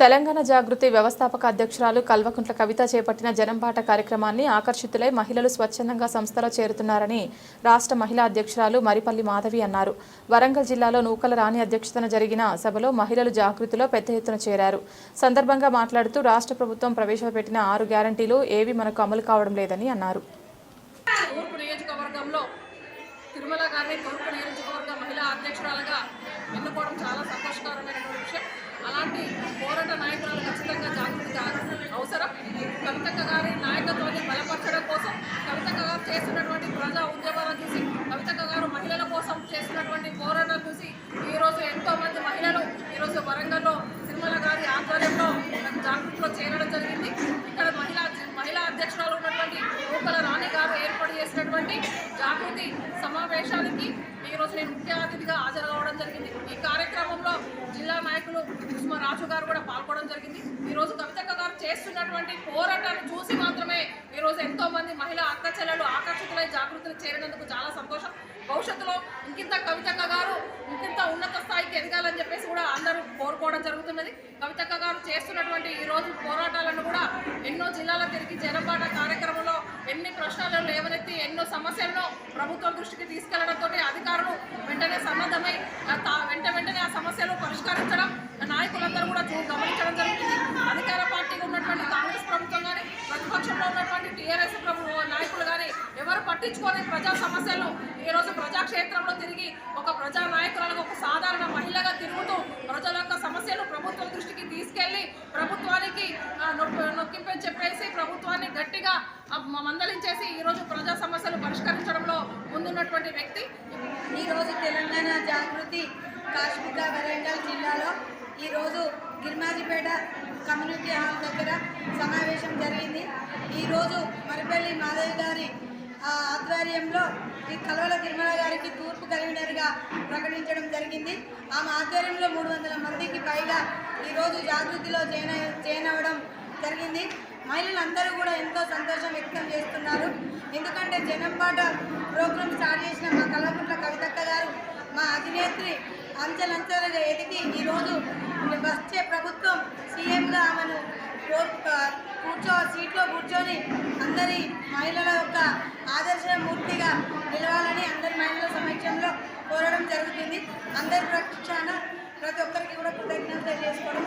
తెలంగాణ జాగృతి వ్యవస్థాపక అధ్యక్షురాలు కల్వకుంట్ల కవిత చేపట్టిన జనంబాట కార్యక్రమాన్ని ఆకర్షితులై మహిళలు స్వచ్ఛందంగా సంస్థలో చేరుతున్నారని రాష్ట్ర మహిళా అధ్యక్షురాలు మరిపల్లి మాధవి అన్నారు. వరంగల్ జిల్లాలో నూకల రాణి అధ్యక్షతన జరిగిన సభలో మహిళలు జాగృతిలో పెద్ద ఎత్తున చేరారు. సందర్భంగా మాట్లాడుతూ రాష్ట్ర ప్రభుత్వం ప్రవేశపెట్టిన ఆరు గ్యారంటీలు ఏవి మనకు అమలు కావడం లేదని అన్నారు. తిరుమల గారిని తూర్పు నియోజకవర్గ మహిళా అధ్యక్షురాలుగా ఎన్నుకోవడం చాలా సంతోషకరమైనటువంటి విషయం. అలాంటి పోరాట నాయకురాలు ఖచ్చితంగా జాగృతి అవసరం. కవితక్క గారి నాయకత్వాన్ని బలపరచడం కోసం కవితక్క గారు చేస్తున్నటువంటి ప్రజా ఉద్యమాలను చూసి కవితక్క గారు మహిళల కోసం చేస్తున్నటువంటి పోరాటం చూసి ఈరోజు ఎంతో మంది మహిళలు ఈరోజు వరంగల్లో తిరుమల గారి ఆధ్వర్యంలో జాగృతిలో చేరడం జరిగింది. ఇక్కడ మహిళా మహిళా అధ్యక్షురాలు ఉన్నటువంటి రూపల రాణి గారు ఏర్పాటు చేసినటువంటి జాగృతి సమావేశానికి ఈరోజు నేను ముఖ్య అతిథిగా హాజరు కావడం జరిగింది. నాయకులు రాజు గారు కూడా పాల్గొనడం జరిగింది. ఈరోజు కవితక్క గారు చేస్తున్నటువంటి పోరాటాన్ని చూసి మాత్రమే ఈరోజు ఎంతో మంది మహిళా అక్క చెల్లెలు ఆకర్షితులై జాగృతిని చేరినందుకు చాలా సంతోషం. భవిష్యత్తులో ఇంకింత కవితక్క గారు ఇంకింత ఉన్నత స్థాయికి ఎదగాలని చెప్పేసి కూడా అందరూ కోరుకోవడం జరుగుతున్నది. కవితక్క గారు చేస్తున్నటువంటి ఈ రోజు పోరాటాలను కూడా ఎన్నో జిల్లాల తిరిగి జనపాట కార్యక్రమంలో ఎన్ని ప్రశ్నలు లేవనెత్తి ఎన్నో సమస్యలను ప్రభుత్వం దృష్టికి తీసుకెళ్ళడంతో అధికారులు వెంటనే సన్నద్ధమై వెంట వెంటనే ఆ సమస్యలు పరిష్కరించడం కూడా గమనించడం జరుగుతుంది అధికార పార్టీలో ఉన్నటువంటి కాంగ్రెస్ ప్రభుత్వం కానీ ప్రతిపక్షంలో ఉన్నటువంటి టీఆర్ఎస్ ప్రభు నాయకులు కానీ ఎవరు పట్టించుకోని ప్రజా సమస్యలు ఈరోజు ప్రజాక్షేత్రంలో తిరిగి ఒక ప్రజా నాయకురాలకు ఒక సాధారణ మహిళగా తిరుగుతూ ప్రజల యొక్క సమస్యలు ప్రభుత్వం దృష్టికి తీసుకెళ్ళి ప్రభుత్వానికి నొప్పి- నొక్కింపని చెప్పేసి ప్రభుత్వాన్ని గట్టిగా మందలించేసి ఈరోజు ప్రజా సమస్యలు పరిష్కరించడంలో ముందున్నటువంటి వ్యక్తి. ఈరోజు తెలంగాణ జాగృతి కాశ్మీర వరంగల్ జిల్లాలో గిరిమాజిపేట కమ్యూనిటీ హాల్ దగ్గర సమావేశం జరిగింది. ఈరోజు మరిపల్లి మాధవి గారి ఆ, ఆధ్వర్యంలో ఈ కలవల తిరుమల గారికి తూర్పు కన్వీనర్గా ప్రకటించడం జరిగింది. ఆమె ఆధ్వర్యంలో మూడు వందల మందికి పైగా ఈరోజు జాగృతిలో జైన అయ్య- అవ్వడం జరిగింది. మహిళలందరూ కూడా ఎంతో సంతోషం వ్యక్తం చేస్తున్నారు. ఎందుకంటే జనంపాట ప్రోగ్రామ్ స్టార్ట్ చేసిన మా కల్వకుంట్ల కవితక్క గారు మా అధినేత్రి అంచెలంచెలుగా ఎదిగి ఈరోజు బస్ సీఎంగా ఆమెను కూర్చో సీట్లో కూర్చొని అందరి మహిళల యొక్క ఆదర్శమూర్తిగా నిలవాలని అందరి మహిళల సమక్షంలో కోరడం జరుగుతుంది. అందరి పక్షాన ప్రతి ఒక్కరికి కూడా కృతజ్ఞతలు తెలియజేసుకోవడం